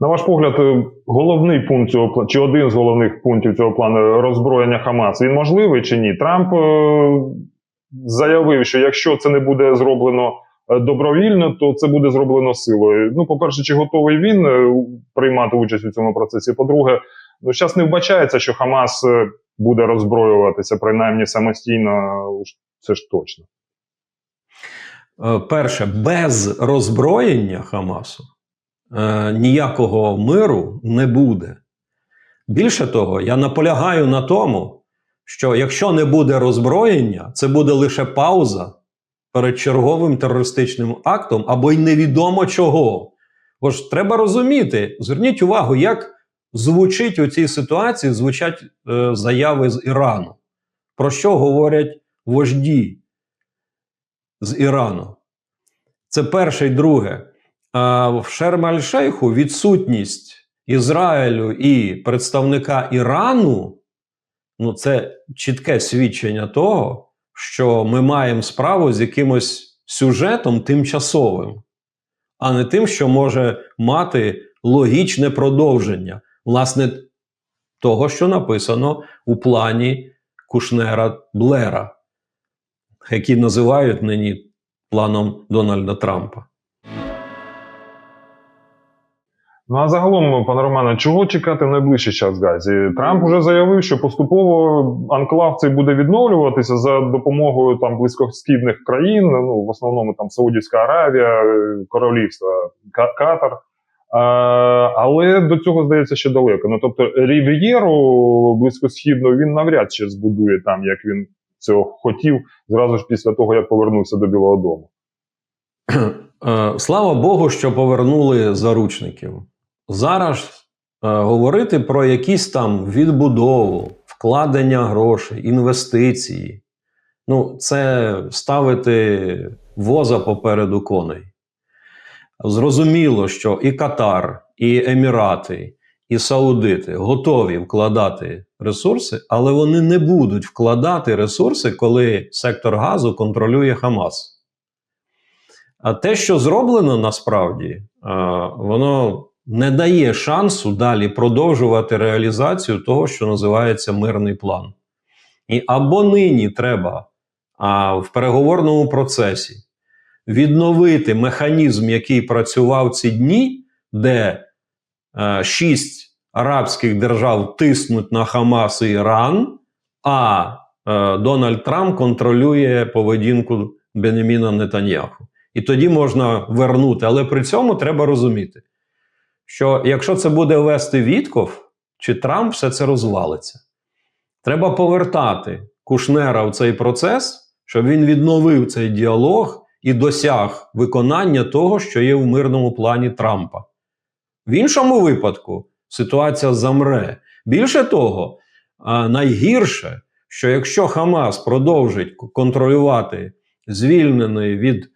На ваш погляд, е, головний пункт цього пла- чи один з головних пунктів цього плану роззброєння Хамас, він можливий чи ні? Трамп е, заявив, що якщо це не буде зроблено е, добровільно, то це буде зроблено силою. Ну, по-перше, чи готовий він приймати участь у цьому процесі? По-друге, ну зараз не вбачається, що Хамас буде роззброюватися принаймні самостійно. Це ж точно. Перше, без роззброєння Хамасу е, ніякого миру не буде. Більше того, я наполягаю на тому, що якщо не буде роззброєння, це буде лише пауза перед черговим терористичним актом або й невідомо чого. Бо ж треба розуміти, зверніть увагу, як звучить у цій ситуації звучать е, заяви з Ірану. Про що говорять вожді з Ірану? Це перше і друге. В Шерм-Аль-Шейху відсутність Ізраїлю і представника Ірану ну, це чітке свідчення того, що ми маємо справу з якимось сюжетом тимчасовим, а не тим, що може мати логічне продовження, власне, того, що написано у плані Кушнера Блера, який називають нині планом Дональда Трампа. Ну а загалом, пане Романе, чого чекати в найближчий час в Газі? Трамп вже заявив, що поступово анклав цей буде відновлюватися за допомогою там близькосхідних країн, ну в основному там Саудівська Аравія, Королівство Катар. А, але до цього здається ще далеко. Ну тобто Рів'єру близькосхідну він навряд чи збудує там, як він цього хотів, зразу ж після того, як повернувся до Білого Дому. Е, Слава Богу, що повернули заручників. Зараз е, говорити про якісь там відбудову, вкладення грошей, інвестиції. Ну, це ставити воза попереду коней. Зрозуміло, що і Катар, і Емірати, і Саудити готові вкладати ресурси, але вони не будуть вкладати ресурси, коли сектор газу контролює Хамас. А те, що зроблено насправді, воно не дає шансу далі продовжувати реалізацію того, що називається мирний план. І або нині треба а, в переговорному процесі відновити механізм, який працював ці дні, де е, шість арабських держав тиснуть на Хамас і Іран, а е, Дональд Трамп контролює поведінку Бенеміна Нетаньяху. І тоді можна вернути. Але при цьому треба розуміти, що якщо це буде вести Вітков чи Трамп, все це розвалиться. Треба повертати Кушнера в цей процес, щоб він відновив цей діалог і досяг виконання того, що є в мирному плані Трампа. В іншому випадку ситуація замре. Більше того, найгірше, що якщо Хамас продовжить контролювати звільнений від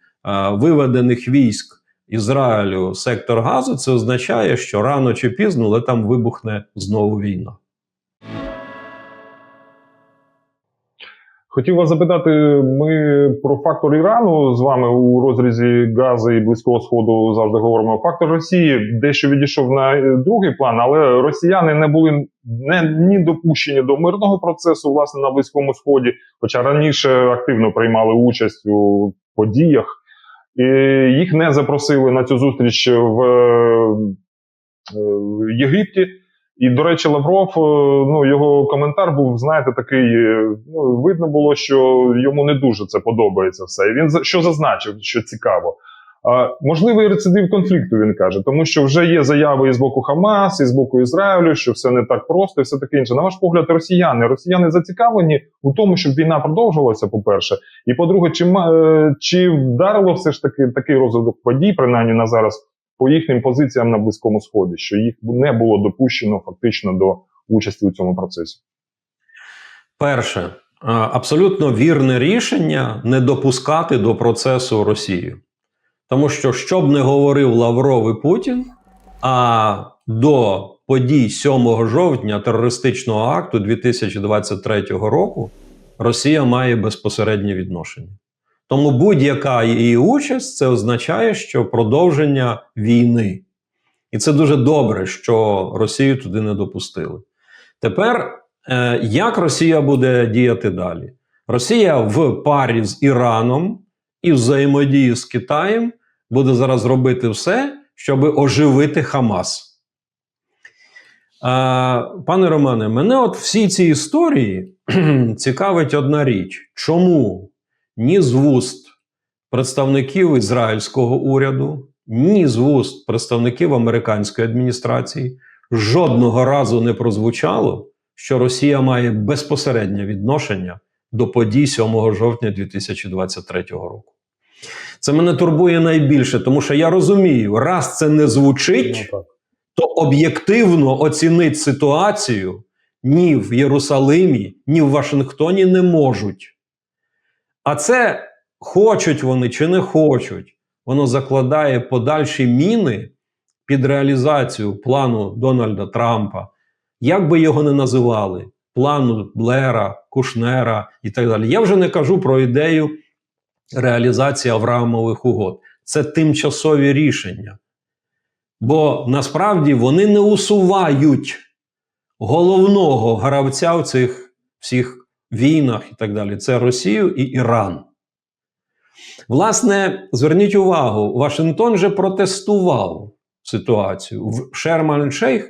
виведених військ Ізраїлю сектор газу, це означає, що рано чи пізно але там вибухне знову війна. Хотів вас запитати, ми про фактор Ірану з вами у розрізі Гази і Близького Сходу завжди говоримо. Фактор Росії дещо відійшов на е, другий план, але росіяни не були не, ні допущені до мирного процесу, власне, на Близькому Сході, хоча раніше активно приймали участь у подіях. Їх не запросили на цю зустріч в, е, Єгипті. І, до речі, Лавров, е, ну його коментар був, знаєте, такий. е, Ну, видно було, що йому не дуже це подобається все. І він що зазначив, що цікаво. Можливий рецидив конфлікту, він каже, тому що вже є заяви і з боку Хамас, і з боку Ізраїлю, що все не так просто, і все таке інше. На ваш погляд, росіяни. Росіяни зацікавлені у тому, щоб війна продовжувалася, по-перше. І по-друге, чи, е, чи вдарило все ж таки такий розвиток подій, принаймні на зараз, по їхнім позиціям на Близькому Сході, що їх не було допущено фактично до участі у цьому процесі. Перше, абсолютно вірне рішення не допускати до процесу Росію. Тому що, що б не говорив Лавров і Путін, а до подій 7 жовтня терористичного акту 2023 року Росія має безпосереднє відношення. Тому будь-яка її участь це означає, що продовження війни. І це дуже добре, що Росію туди не допустили. Тепер е, як Росія буде діяти далі? Росія в парі з Іраном і взаємодії з Китаєм буде зараз робити все, щоб оживити Хамас. Пане Романе, мене от всі ці історії цікавить одна річ: чому ні з вуст представників ізраїльського уряду, ні з вуст представників американської адміністрації жодного разу не прозвучало, що Росія має безпосереднє відношення до подій 7 жовтня 2023 року. Це мене турбує найбільше, тому що я розумію, раз це не звучить, Ну, то об'єктивно оцінити ситуацію ні в Єрусалимі, ні в Вашингтоні не можуть. А це хочуть вони чи не хочуть, воно закладає подальші міни під реалізацію плану Дональда Трампа, як би його не називали, плану Блера, Кушнера і так далі. Я вже не кажу про ідею реалізації Авраамових угод. Це тимчасові рішення. Бо насправді вони не усувають головного гравця в цих всіх війнах і так далі. Це Росію і Іран. Власне, зверніть увагу, Вашингтон же протестував ситуацію. В Шерман Шейх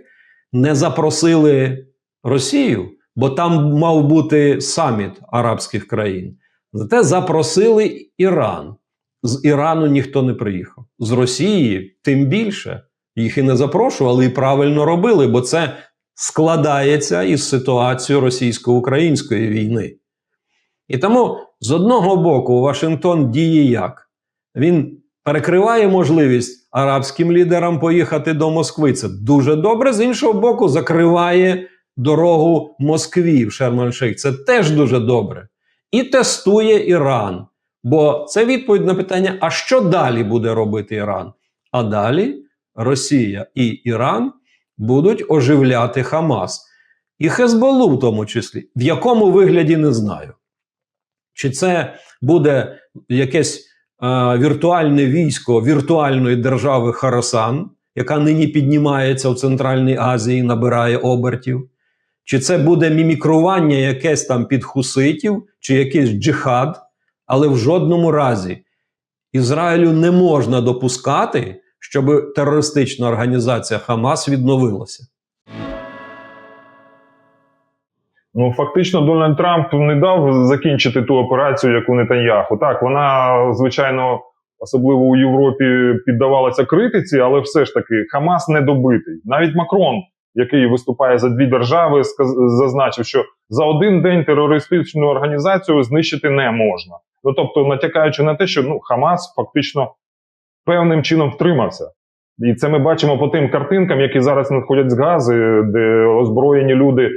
не запросили Росію, бо там мав бути саміт арабських країн. Зате запросили Іран. З Ірану ніхто не приїхав. З Росії тим більше. Їх і не запрошували, і правильно робили, бо це складається із ситуацією російсько-української війни. І тому з одного боку Вашингтон діє як? Він перекриває можливість арабським лідерам поїхати до Москви. Це дуже добре. З іншого боку, закриває дорогу Москві в Шерман-Шейх. Це теж дуже добре. І тестує Іран. Бо це відповідь на питання: а що далі буде робити Іран? А далі Росія і Іран будуть оживляти Хамас. І Хезболу в тому числі. В якому вигляді не знаю. Чи це буде якесь е, віртуальне військо віртуальної держави Харасан, яка нині піднімається в Центральній Азії, набирає обертів? Чи це буде мімікрування якесь там під хуситів, чи якийсь джихад, але в жодному разі Ізраїлю не можна допускати, щоб терористична організація Хамас відновилася. Ну, фактично, Дональд Трамп не дав закінчити ту операцію, як у Нетаньяху. Так, вона, звичайно, особливо у Європі піддавалася критиці, але все ж таки Хамас не добитий. Навіть Макрон, який виступає за дві держави, зазначив, що за один день терористичну організацію знищити не можна. Ну тобто, натякаючи на те, що ну Хамас фактично певним чином втримався. І це ми бачимо по тим картинкам, які зараз надходять з Гази, де озброєні люди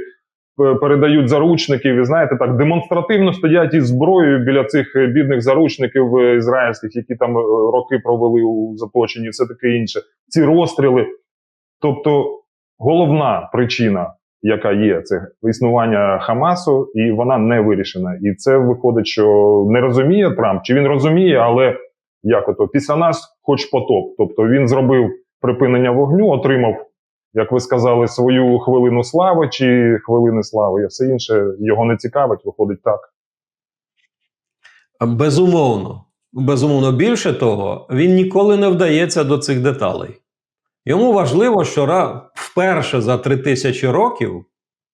передають заручників, і знаєте, так демонстративно стоять із зброєю біля цих е, бідних заручників е, ізраїльських, які там е, роки провели у заточенні, все таке інше. Ці розстріли. Тобто, головна причина, яка є, це існування Хамасу, і вона не вирішена. І це виходить, що не розуміє Трамп, чи він розуміє, але як ото після нас, хоч потоп. Тобто він зробив припинення вогню, отримав як ви сказали, свою хвилину слави чи хвилини слави, і все інше його не цікавить, виходить так. Безумовно, безумовно, більше того, він ніколи не вдається до цих деталей. Йому важливо, що вперше за три тисячі років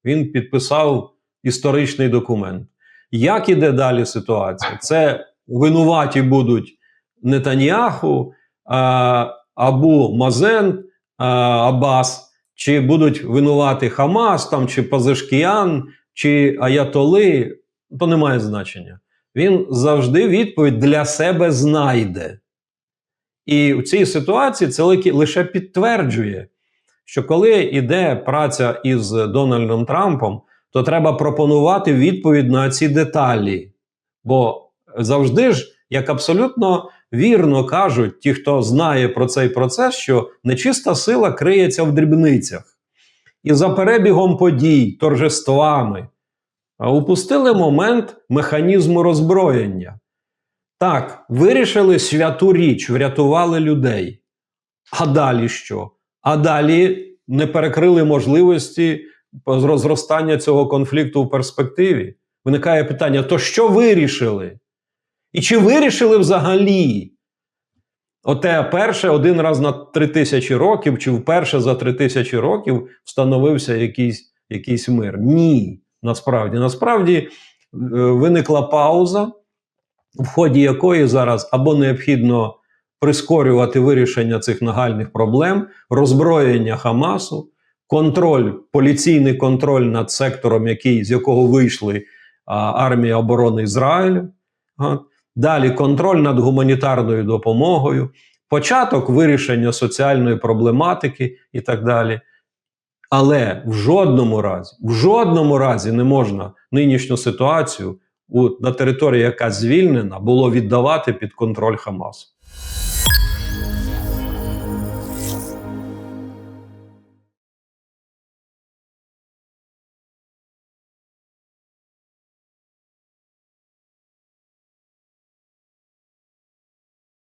він підписав історичний документ. Як іде далі ситуація? Це винуваті будуть Нетаньяху, а, Абу Мазен, а, Аббас, чи будуть винувати Хамас, там, чи Пазишкіян, чи Аятоли, то не має значення він завжди відповідь для себе знайде. І в цій ситуації це лише підтверджує, що коли йде праця із Дональдом Трампом, то треба пропонувати відповідь на ці деталі. Бо завжди ж, як абсолютно вірно кажуть ті, хто знає про цей процес, що нечиста сила криється в дрібницях. І за перебігом подій, торжествами, упустили момент механізму роззброєння. Так, вирішили святу річ, врятували людей. А далі що? а далі не перекрили можливості розростання цього конфлікту в перспективі. Виникає питання: то що вирішили? І чи вирішили взагалі? Оте перше один раз на три тисячі років, чи вперше за три тисячі років встановився якийсь, якийсь мир? Ні, насправді. Насправді е, виникла пауза, в ході якої зараз або необхідно прискорювати вирішення цих нагальних проблем, роззброєння Хамасу, контроль, поліційний контроль над сектором, який, з якого вийшли а, армія оборони Ізраїлю. А, Далі контроль над гуманітарною допомогою, початок вирішення соціальної проблематики і так далі. Але в жодному разі, в жодному разі не можна нинішню ситуацію у, на території, яка звільнена, було віддавати під контроль Хамасу.